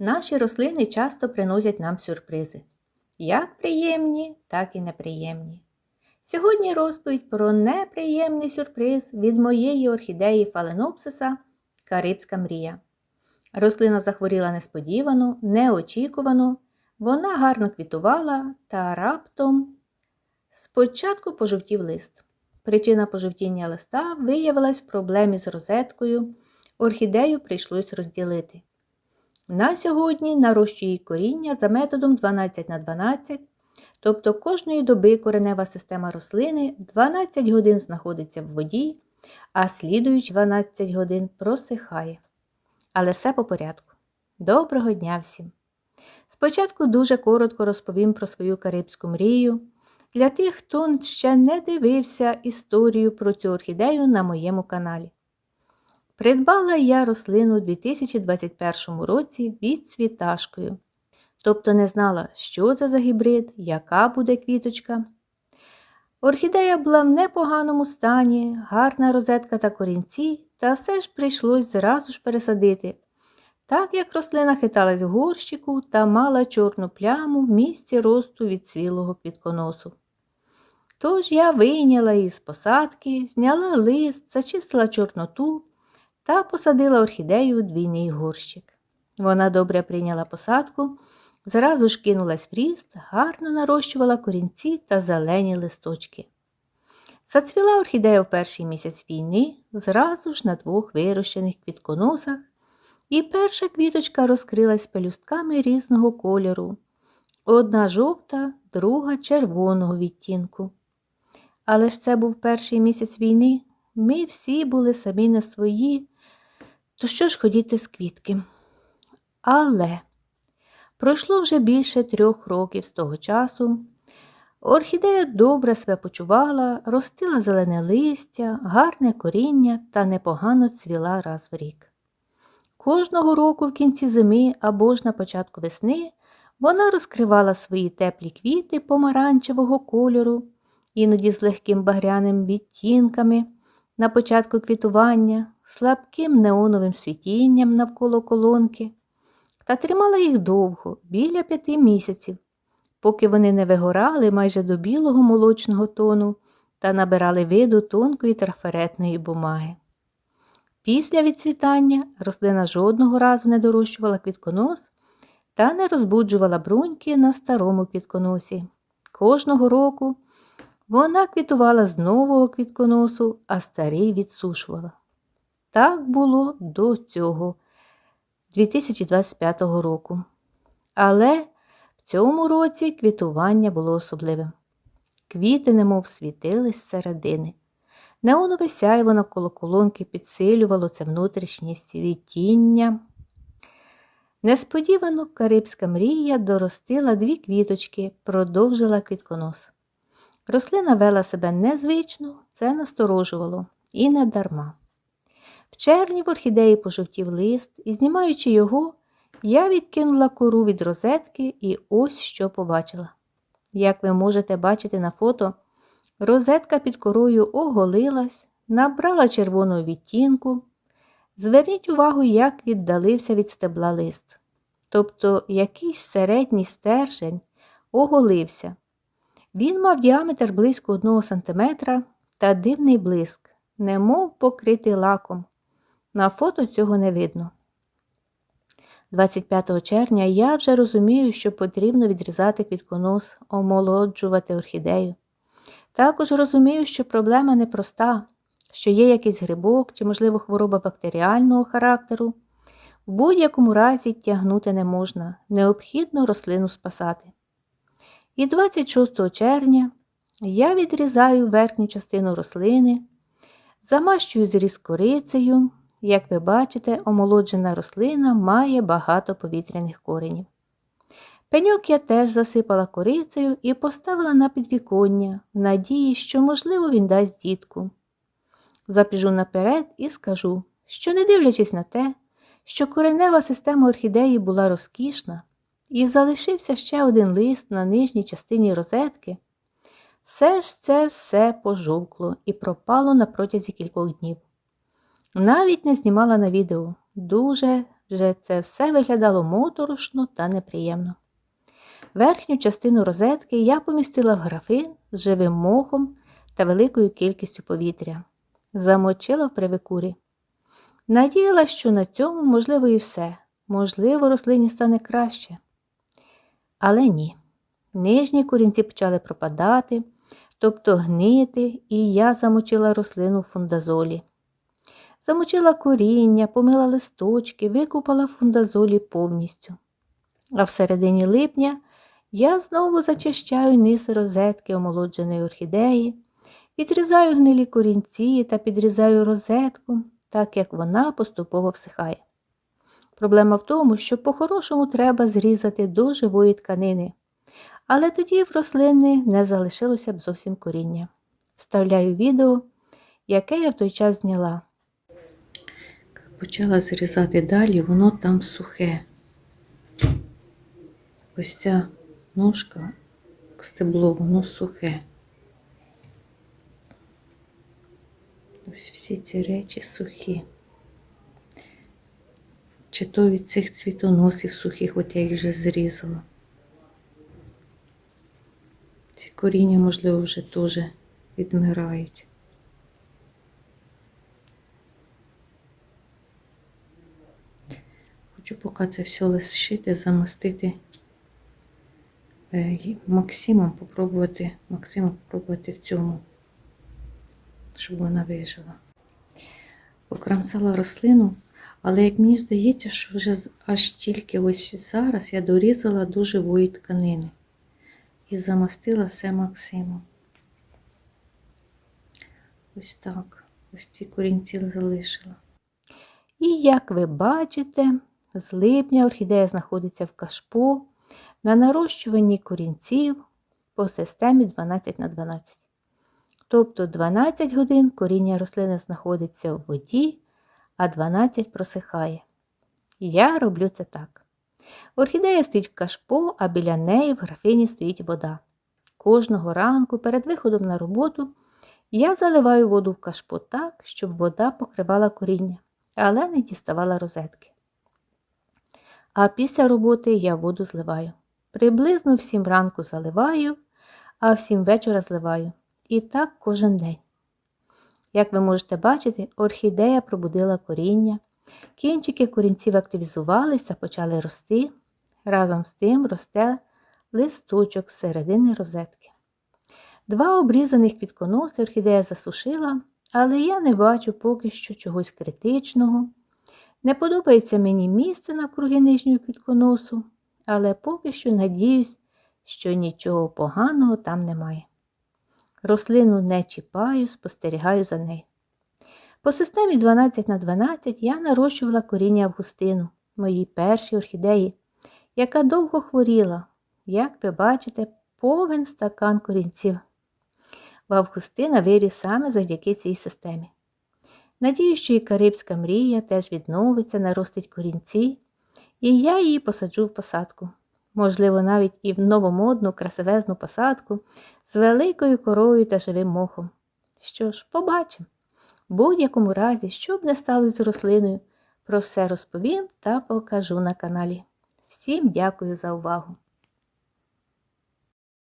Наші рослини часто приносять нам сюрпризи. Як приємні, так і неприємні. Сьогодні розповідь про неприємний сюрприз від моєї орхідеї фаленопсиса Карибська мрія. Рослина захворіла несподівано, неочікувано, вона гарно квітувала та раптом спочатку пожовтів лист. Причина пожовтіння листа виявилась в проблемі з розеткою. Орхідею прийшлось розділити. На сьогодні нарощує коріння за методом 12 на 12, тобто кожної доби коренева система рослини 12 годин знаходиться в воді, а слідуючі 12 годин просихає. Але все по порядку. Доброго дня всім! Спочатку дуже коротко розповім про свою карибську мрію для тих, хто ще не дивився історію про цю орхідею на моєму каналі. Придбала я рослину у 2021 році від цвіташкою. Тобто не знала, що це за гібрид, яка буде квіточка. Орхідея була в непоганому стані, гарна розетка та корінці, та все ж прийшлось зразу ж пересадити, так як рослина хиталась в горщику та мала чорну пляму в місці росту від цвілого квітконосу. Тож я вийняла її з посадки, зняла лист, зачистила чорноту та посадила орхідею у двійний горщик. Вона добре прийняла посадку, зразу ж кинулась в ріст, гарно нарощувала корінці та зелені листочки. Зацвіла орхідея в перший місяць війни, зразу ж на двох вирощених квітконосах, і перша квіточка розкрилась пелюстками різного кольору. Одна жовта, друга червоного відтінку. Але ж це був перший місяць війни. Ми всі були самі на свої, то що ж ходіти з квітки? Але пройшло вже більше трьох років з того часу. Орхідея добре себе почувала, ростила зелене листя, гарне коріння та непогано цвіла раз в рік. Кожного року в кінці зими або ж на початку весни вона розкривала свої теплі квіти помаранчевого кольору, іноді з легким багряним відтінками на початку квітування, слабким неоновим світінням навколо колонки, та тримала їх довго, біля п'яти місяців, поки вони не вигорали майже до білого молочного тону та набирали виду тонкої трафаретної бумаги. Після відцвітання рослина жодного разу не дорощувала квітконос та не розбуджувала бруньки на старому квітконосі. Кожного року вона квітувала з нового квітконосу, а старий відсушувала. Так було до цього 2025 року. Але в цьому році квітування було особливим. Квіти немов світились зсередини. Неонове сяйво навколо колонки підсилювало це внутрішнє світіння. Несподівано Карибська мрія доростила дві квіточки, продовжила квітконос. Рослина вела себе незвично, це насторожувало і не дарма. В червні в орхідеї пожовтів лист, і, знімаючи його, я відкинула кору від розетки і ось що побачила. Як ви можете бачити на фото, розетка під корою оголилась, набрала червону відтінку. Зверніть увагу, як віддалився від стебла лист. Тобто якийсь середній стержень оголився. Він мав діаметр близько 1 см та дивний блиск, немов покритий лаком. На фото цього не видно. 25 червня я вже розумію, що потрібно відрізати квітконос, омолоджувати орхідею. Також розумію, що проблема непроста, що є якийсь грибок чи, можливо, хвороба бактеріального характеру. В будь-якому разі тягнути не можна, необхідно рослину спасати. І 26 червня я відрізаю верхню частину рослини, замащую зріз корицею. Як ви бачите, омолоджена рослина має багато повітряних коренів. Пеньок я теж засипала корицею і поставила на підвіконня, в надії, що, можливо, він дасть дітку. Запіжу наперед і скажу, що, не дивлячись на те, що коренева система орхідеї була розкішна, і залишився ще один лист на нижній частині розетки, все ж це все пожовкло і пропало на протязі кількох днів. Навіть не знімала на відео, дуже вже це все виглядало моторошно та неприємно. Верхню частину розетки я помістила в графин з живим мохом та великою кількістю повітря, замочила в привикурі. Надіяла, що на цьому, можливо, і все. Можливо, рослині стане краще. Але ні. Нижні корінці почали пропадати, тобто гнити, і я замочила рослину в фундазолі. Замочила коріння, помила листочки, викупала фундазолі повністю. А в середині липня я знову зачищаю низ розетки омолодженої орхідеї, відрізаю гнилі корінці та підрізаю розетку, так як вона поступово всихає. Проблема в тому, що по-хорошому треба зрізати до живої тканини, але тоді в рослини не залишилося б зовсім коріння. Вставляю відео, яке я в той час зняла. Почала зрізати далі, воно там сухе. Ось ця ножка, стебло, воно сухе. Ось всі ці речі сухі. Чи то від цих цвітоносів сухих, от я їх вже зрізала. Ці коріння, можливо, вже теж відмирають. Хочу поки це все лишити, замастити е, Максимом попробувати, Максимом попробувати в цьому, щоб вона вижила. Покрамсала рослину, але як мені здається, що вже аж тільки ось зараз я дорізала до живої тканини і замастила все Максимом. Ось так. Ось ці корінці залишила. І як ви бачите, з липня орхідея знаходиться в кашпо на нарощуванні корінців по системі 12 на 12. Тобто 12 годин коріння рослини знаходиться в воді, а 12 просихає. Я роблю це так. Орхідея стоїть в кашпо, а біля неї в графині стоїть вода. Кожного ранку перед виходом на роботу я заливаю воду в кашпо так, щоб вода покривала коріння, але не діставала розетки. А після роботи я воду зливаю. Приблизно в 7 ранку заливаю, а в 7 вечора зливаю. І так кожен день. Як ви можете бачити, орхідея пробудила коріння, кінчики корінців активізувалися, почали рости. Разом з тим росте листочок з середини розетки. Два обрізаних квітконоси орхідея засушила, але я не бачу поки що чогось критичного. Не подобається мені місце навкруги нижнього квітконосу, але поки що надіюсь, що нічого поганого там немає. Рослину не чіпаю, спостерігаю за нею. По системі 12 на 12 я нарощувала коріння Августину, моїй першій орхідеї, яка довго хворіла, як ви бачите, повен стакан корінців. В Августина виріс саме завдяки цій системі. Надію, що і Карибська мрія теж відновиться, наростить корінці, і я її посаджу в посадку. Можливо, навіть і в новомодну красивезну посадку з великою корою та живим мохом. Що ж, побачимо. В будь-якому разі, що б не сталося з рослиною, про все розповім та покажу на каналі. Всім дякую за увагу!